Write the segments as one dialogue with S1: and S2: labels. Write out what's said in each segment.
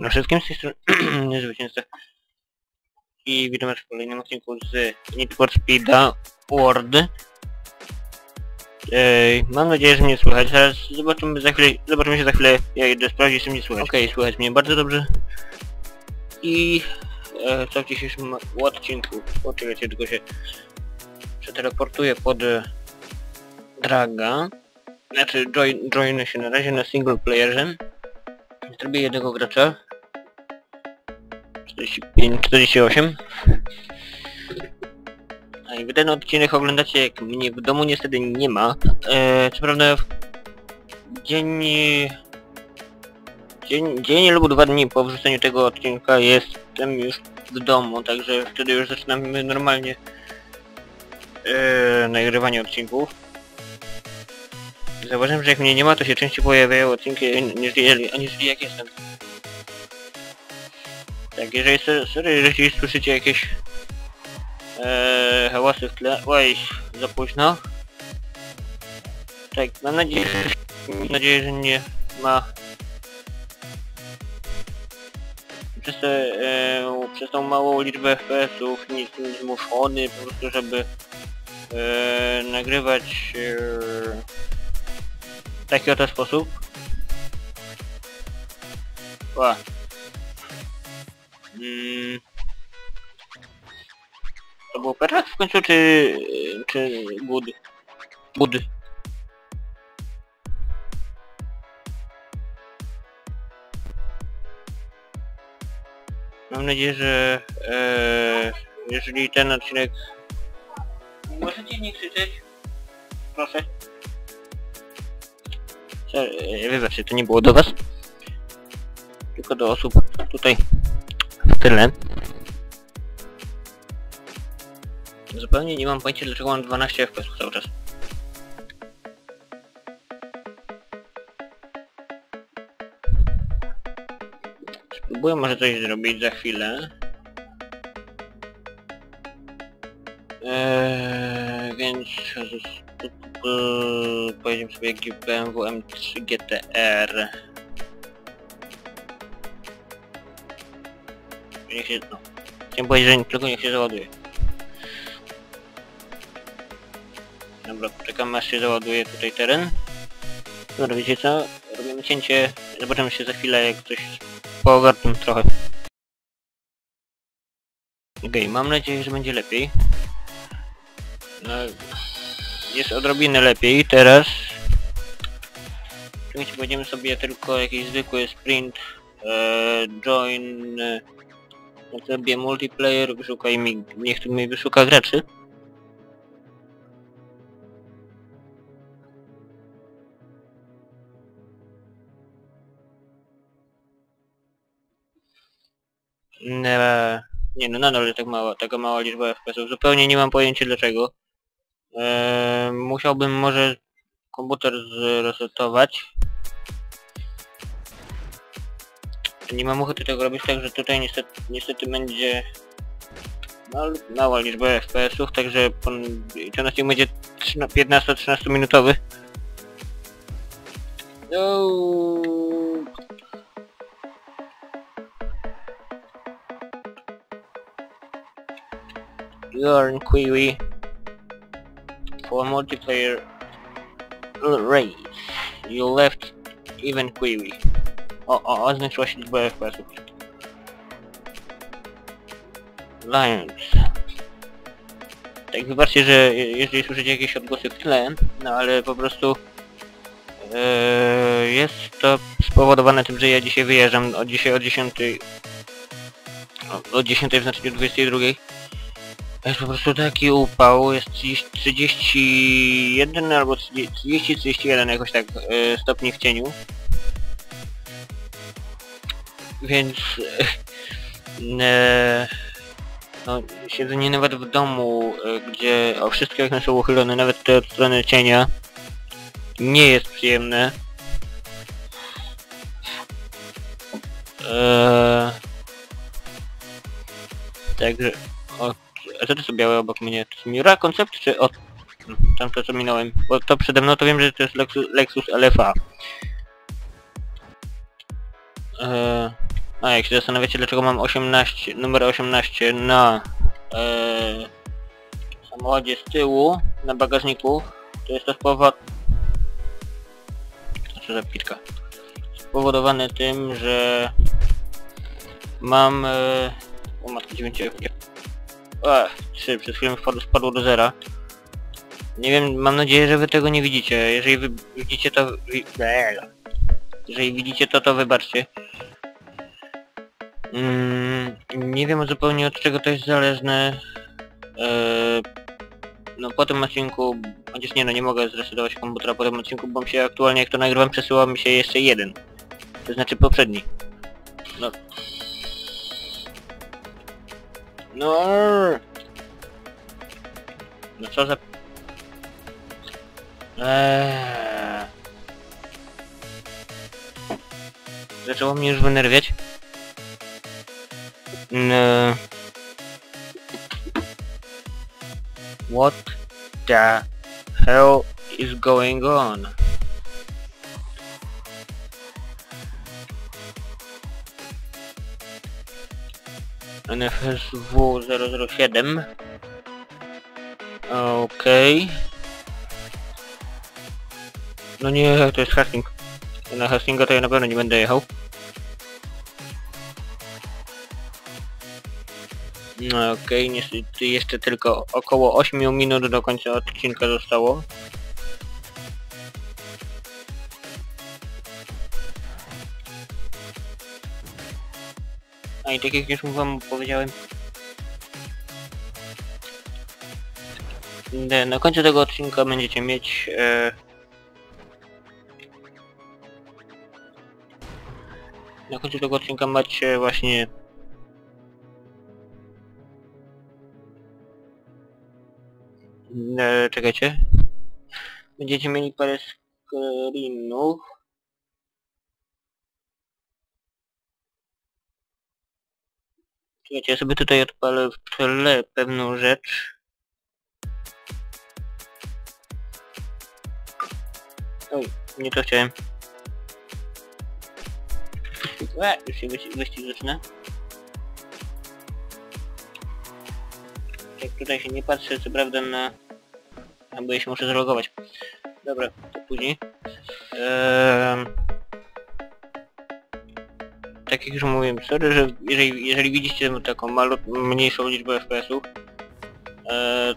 S1: na wszystkim z tej strony zwycięzca. I witam was w kolejnym odcinku z Need for Speed'a World. Ej, mam nadzieję, że mnie słychać. Zaraz zobaczymy za chwilę, zobaczymy się za chwilę. Ja idę sprawdzić, czy mnie słychać. Okej, słychać mnie bardzo dobrze. I e, co w dzisiejszym odcinku? Poczekajcie, tylko się przeteleportuję pod e, Draga. Znaczy, join, joinę się na razie na single playerze. Zrobię jednego gracza. 45, 48. A wy ten odcinek oglądacie jak mnie w domu niestety nie ma. E, co prawda dzień, dzień, dzień lub dwa dni po wrzuceniu tego odcinka jestem już w domu, także wtedy już zaczynamy normalnie e, nagrywanie odcinków. Zauważyłem, że jak mnie nie ma, to się częściej pojawiają odcinki aniżeli, aniżeli jak jestem. Tak, jeżeli sorry, jeżeli słyszycie jakieś ee, hałasy w tle... Oj, za późno. Tak, mam nadzieję, że, mam nadzieję, że nie ma... Przez, te, e, przez tą małą liczbę FPS-ów nic nie zmuszony po prostu, żeby e, nagrywać e, w taki oto sposób. Ła. Mm. To był Perrak w końcu, czy... czy Bud? Bud. Mam nadzieję, że e, jeżeli ten odcinek... Możecie nie krzyczeć? Proszę. Sorry, Wybaczcie, to nie było do was. Tylko do osób tutaj tyle. Zupełnie nie mam pojęcia dlaczego mam 12 FPS cały czas. Spróbuję może coś zrobić za chwilę. Eee, więc pojedziemy sobie BMW M3 GTR. Się, no. Chciałem powiedzieć, że tylko niech się załaduje. Dobra, czekam aż się załaduje tutaj teren. Dobra, wiecie co? Robimy cięcie, zobaczymy się za chwilę jak coś poogarnę trochę. Okej, okay, mam nadzieję, że będzie lepiej. No, jest odrobinę lepiej teraz. Oczywiście będziemy sobie tylko jakiś zwykły sprint e, join e, sobie multiplayer, wyszukaj mi, niech tu mi wyszuka graczy. Nie, nie no nadal jest tak mała, taka mała liczba FPS-ów. Zupełnie nie mam pojęcia dlaczego. Eee, musiałbym może komputer zresetować. Nie mam ochoty tego robić tak, że tutaj niestety, niestety będzie mała liczba FPS-ów, także odcinek będzie 15-13 minutowy. No. You are in Kiwi for multiplayer race. You left even Kiwi. O, o, o, zwiększyła się liczba FPS-ów. Lions. Tak, wybaczcie, że jeżeli słyszycie jakieś odgłosy w tle, no ale po prostu yy, jest to spowodowane tym, że ja dzisiaj wyjeżdżam od dzisiaj o 10 o 10 w znaczeniu 22 jest po prostu taki upał, jest 31 albo 30-31 jakoś tak yy, stopni w cieniu. Więc... E, no, siedzenie nawet w domu, e, gdzie o, wszystkie okna są uchylone, nawet te od strony cienia, nie jest przyjemne. Eee, także... O, a co to są białe obok mnie? To jest Miura koncept czy od... Tam to co minąłem? Bo to przede mną to wiem, że to jest Lexus, Lexus LFA. Eee, A jak się zastanawiacie dlaczego mam 18, numer 18 na e, samochodzie z tyłu, na bagażniku, to jest to spowod... Spowodowane tym, że mam... E, o matko 9 A, 3, przez chwilę spadło, do zera. Nie wiem, mam nadzieję, że wy tego nie widzicie. Jeżeli widzicie to... Jeżeli widzicie to, to wybaczcie. Mm, nie wiem zupełnie od czego to jest zależne. Eee, no po tym odcinku, chociaż nie no, nie mogę zresetować komputera po tym odcinku, bo mi się aktualnie jak to nagrywam przesyła mi się jeszcze jeden. To znaczy poprzedni. No. No. No co za... Eee. Zaczęło mnie już wynerwiać. No. What the hell is going on? NFSW 007 Okej No nie, to jest Hastings Na Hastinga to ja na pewno nie będę jechał No okej, niestety jeszcze tylko około 8 minut do końca odcinka zostało. A i tak jak już wam powiedziałem, na końcu tego odcinka będziecie mieć e, na końcu tego odcinka macie właśnie E, czekajcie. Będziecie mieli parę screenów. Czekajcie, ja sobie tutaj odpalę w tle pewną rzecz. Oj, nie to chciałem. E, już się wyścig, wyścig zaczyna. Jak tutaj się nie patrzę, co prawda na bo ja się muszę zalogować. Dobra, to później. Eee... Tak jak już mówiłem, sorry, że jeżeli, jeżeli widzicie taką malut, mniejszą liczbę FPS-ów, eee,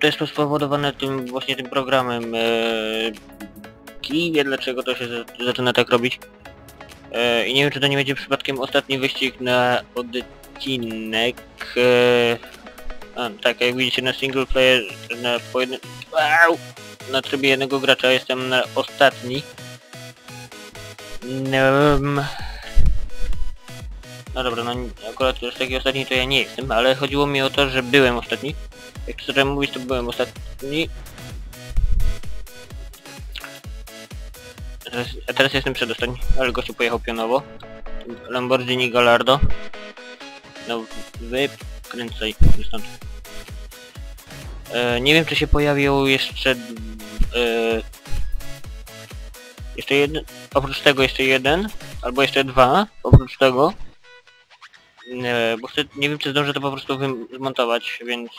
S1: to jest to spowodowane tym właśnie tym programem. Eee, dlaczego to się zaczyna tak robić. Eee, I nie wiem czy to nie będzie przypadkiem ostatni wyścig na odcinek. Eee, a, tak, jak widzicie na single player, na pojedyn... Wow! Na trybie jednego gracza jestem na ostatni. Um... No dobra, no akurat już taki ostatni to ja nie jestem, ale chodziło mi o to, że byłem ostatni. Jak zacząłem mówić, to byłem ostatni. Teraz, a teraz jestem przedostatni, ale gościu pojechał pionowo. Lamborghini Gallardo. No, wykręcaj stąd. E, nie wiem czy się pojawił jeszcze... E, jeszcze jeden... Oprócz tego jeszcze jeden, albo jeszcze dwa, oprócz tego. E, bo chcę, nie wiem czy zdążę to po prostu zmontować, więc...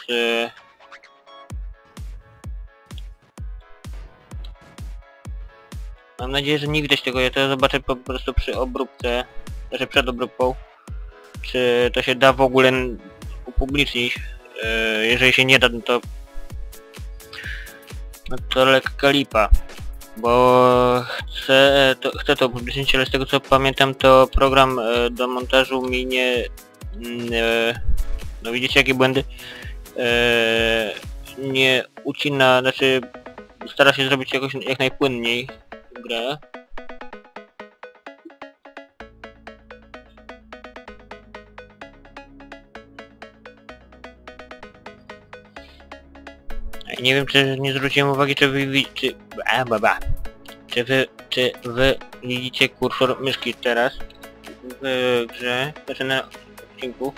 S1: Mam nadzieję, że nie widać tego, ja to zobaczę po prostu przy obróbce, znaczy przed obróbką, czy to się da w ogóle upublicznić. Jeżeli się nie da, no to no to lekka lipa. Bo chcę to, chcę to upublicznić, ale z tego co pamiętam to program e, do montażu mi nie... E, no widzicie jakie błędy? E, nie ucina, znaczy stara się zrobić jakoś jak najpłynniej grę. Nie wiem, czy nie zwróciłem uwagi, czy wy czy... A, baba. Czy wy... czy wy widzicie kursor myszki teraz w grze, znaczy na odcinku.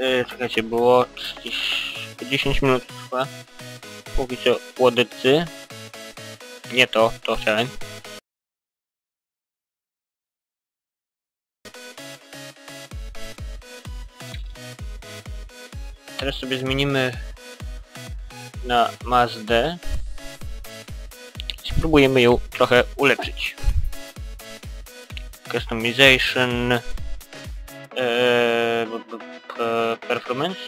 S1: E, czekajcie, było 30, 10 minut chyba. Póki co łodycy. Nie to, to challenge. Teraz sobie zmienimy na Mazdę. Spróbujemy ją trochę ulepszyć. Customization. P- performance.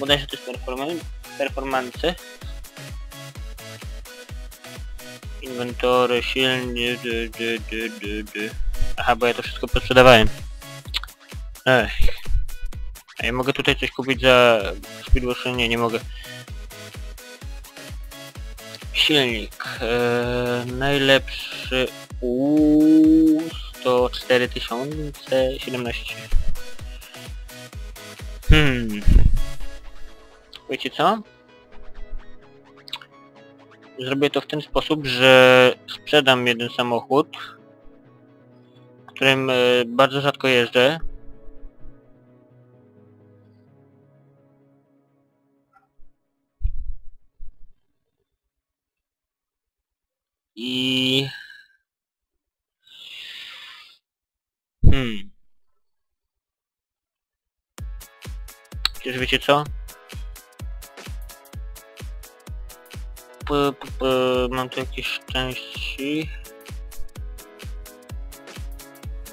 S1: Bodajże to jest performance. Performance. Inwentory, silnie, dy, dy, dy, dy. Aha, bo ja to wszystko posprzedawałem. Ech. A ja mogę tutaj coś kupić za speedwash? Nie, nie mogę. Silnik. Eee, najlepszy u 104 017. Hmm. Wiecie co? Zrobię to w ten sposób, że sprzedam jeden samochód, którym e, bardzo rzadko jeżdżę. I... Hmm. Przecież wiecie co? P, p, p, mam tu jakieś części.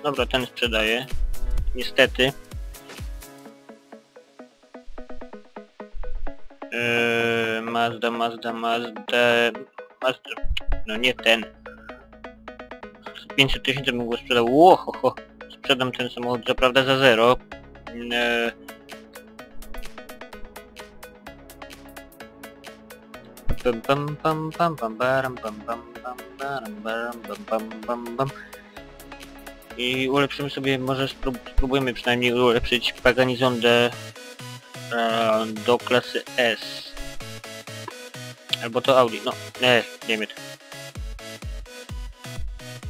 S1: Dobra, ten sprzedaję. Niestety. Eee, Mazda, Mazda, Mazda... Mazda... No nie ten. 500 tysięcy bym go sprzedał. Łohoho. Sprzedam ten samochód, co prawda za zero. I ulepszymy sobie, może sprób spróbujemy przynajmniej ulepszyć Paganizondę e, do klasy S. Albo to Audi, no, nie, wiemy to.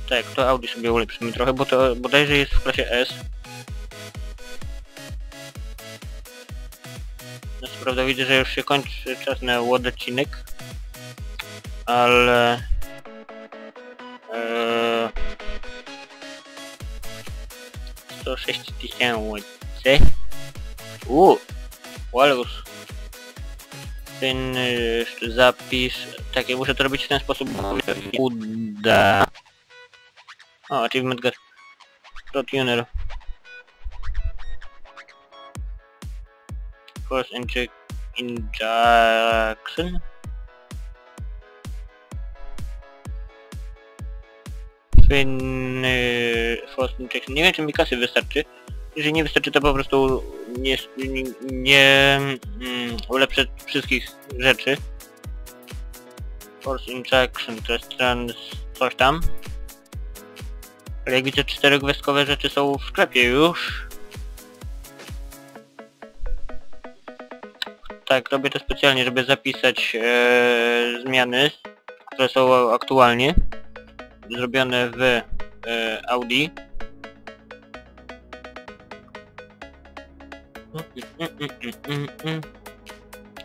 S1: Tak, to Audi sobie ulepszymy trochę, bo to bodajże jest w klasie S. No co prawda widzę, że już się kończy czas na odcinek. Ale... Eee, 106 tysięcy. Uuu, Walrus. Ten y, zapis... Tak, ja muszę to robić w ten sposób, się uda. O, achievement get. Tuner. Force inject injection. Fin force injection. Nie wiem czy mi kasy wystarczy. Jeżeli nie wystarczy to po prostu nie, nie, nie mm, ulepszę wszystkich rzeczy. Force injection to jest trans coś tam. Ale jak widzę cztery gwiazdkowe rzeczy są w sklepie już. Tak, robię to specjalnie, żeby zapisać e, zmiany, które są aktualnie zrobione w e, Audi.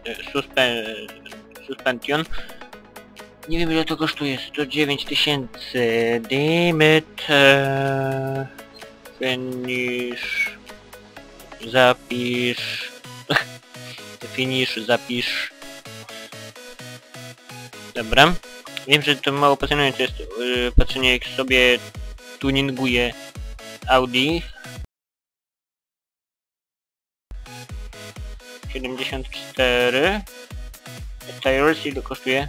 S1: E, Suspe suspension. Nie wiem ile to kosztuje, 109 tysięcy. Limit. E, finish. Zapisz. finish, zapisz. Dobra. Wiem, że to mało pasjonujące jest yy, patrzenie jak sobie tuninguje Audi. 74 Tires ile kosztuje?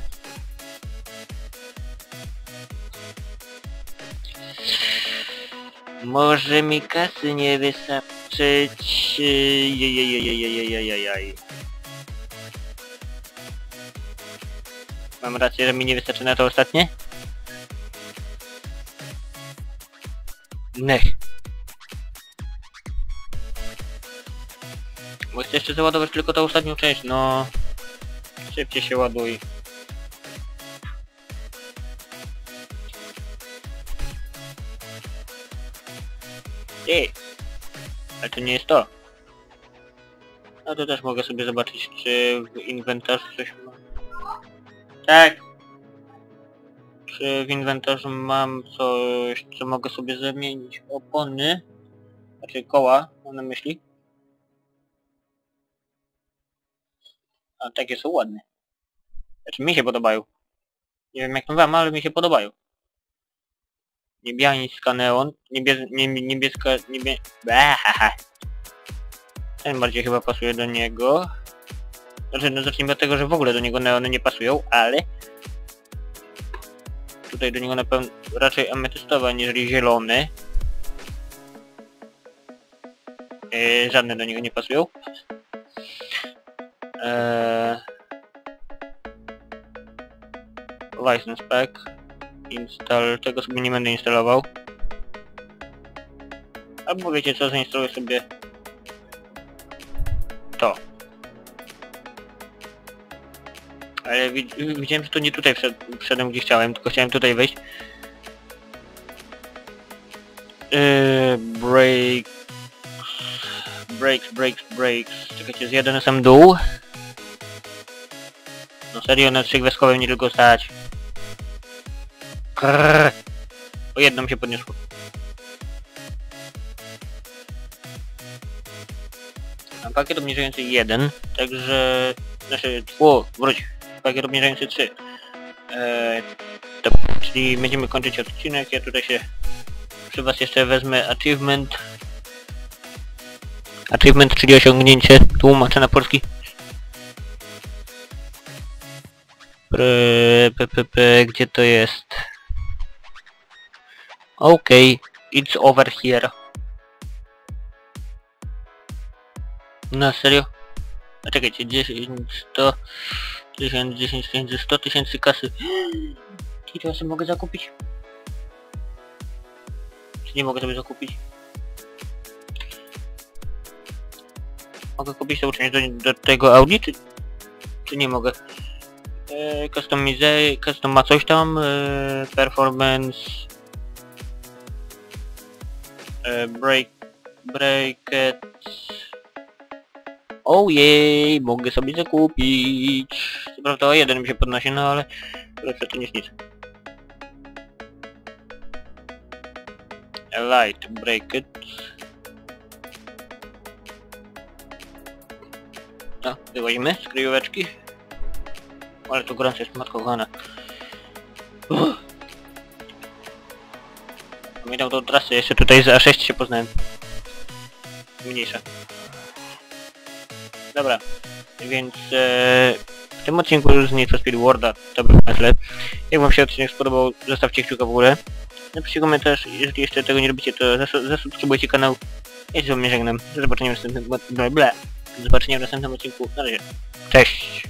S1: Może mi kasy nie wystarczyć. Jejejejejejejejejej. Mam rację, że mi nie wystarczy na to ostatnie? Nech. Bo jeszcze załadować tylko tą ostatnią część, no... Szybciej się ładuj. Ej! Ale to nie jest to. No to też mogę sobie zobaczyć, czy w inwentarzu coś ma. Tak! Czy w inwentarzu mam coś, co mogę sobie zamienić? Opony? Znaczy koła, mam na myśli. A takie są ładne. Znaczy mi się podobają. Nie wiem jak wam, ale mi się podobają. Niebiańska neon. Niebies, nie, niebieska... Niebie... Bahaha. Ten bardziej chyba pasuje do niego. Znaczy, no zacznijmy od tego, że w ogóle do niego neony nie pasują, ale... Tutaj do niego na pewno raczej ametystowe, aniżeli zielony. Yy, żadne do niego nie pasują. Eee... License pack. Install. Tego sobie nie będę instalował. Albo wiecie co, zainstaluję sobie to. Ale wi widziałem, że to nie tutaj wszed wszedłem gdzie chciałem, tylko chciałem tutaj wejść. Yy, break... Breaks, breaks, breaks. Czekajcie, zjadę na sam dół. No serio, na trzech weskowym nie tylko stać. Krrr. O jedną się podniosło. Mam pakiet obniżający 1, także... Znaczy, o, wróć. Pakiet obniżający 3. Eee, to, czyli będziemy kończyć odcinek, ja tutaj się przy was jeszcze wezmę achievement. Achievement, czyli osiągnięcie, tłumaczę na polski. P, p, p, gdzie to jest? Okej, it's over here. No serio? A czekajcie, 10, 100, 1000, 10 tysięcy, 100 tysięcy kasy. To ja sobie mogę zakupić? Czy nie mogę sobie zakupić? Mogę kupić to uczenie do, do tego Audi, czy, czy nie mogę? E, customize, custom ma coś tam, e, performance, break, bracket, Ojej, mogę sobie zakupić. Co prawda o jeden mi się podnosi, no ale lepsze to niż nic. Light bracket. No, wywozimy z kryjóweczki. Ale tu gorąco jest, matko kochana. Uff. Pamiętam tą trasę, jeszcze tutaj z A6 się poznałem. Mniejsza. Dobra, więc e, w tym odcinku z Need for Worlda to był na. Jak wam się odcinek spodobał, zostawcie kciuka w górę. Napiszcie komentarz, jeżeli jeszcze tego nie robicie, to zasu- zasubskrybujcie kanał. Ja się z wami żegnam. Do zobaczenia w następnym... Ble, ble. Do zobaczenia w następnym odcinku. Na razie. Cześć!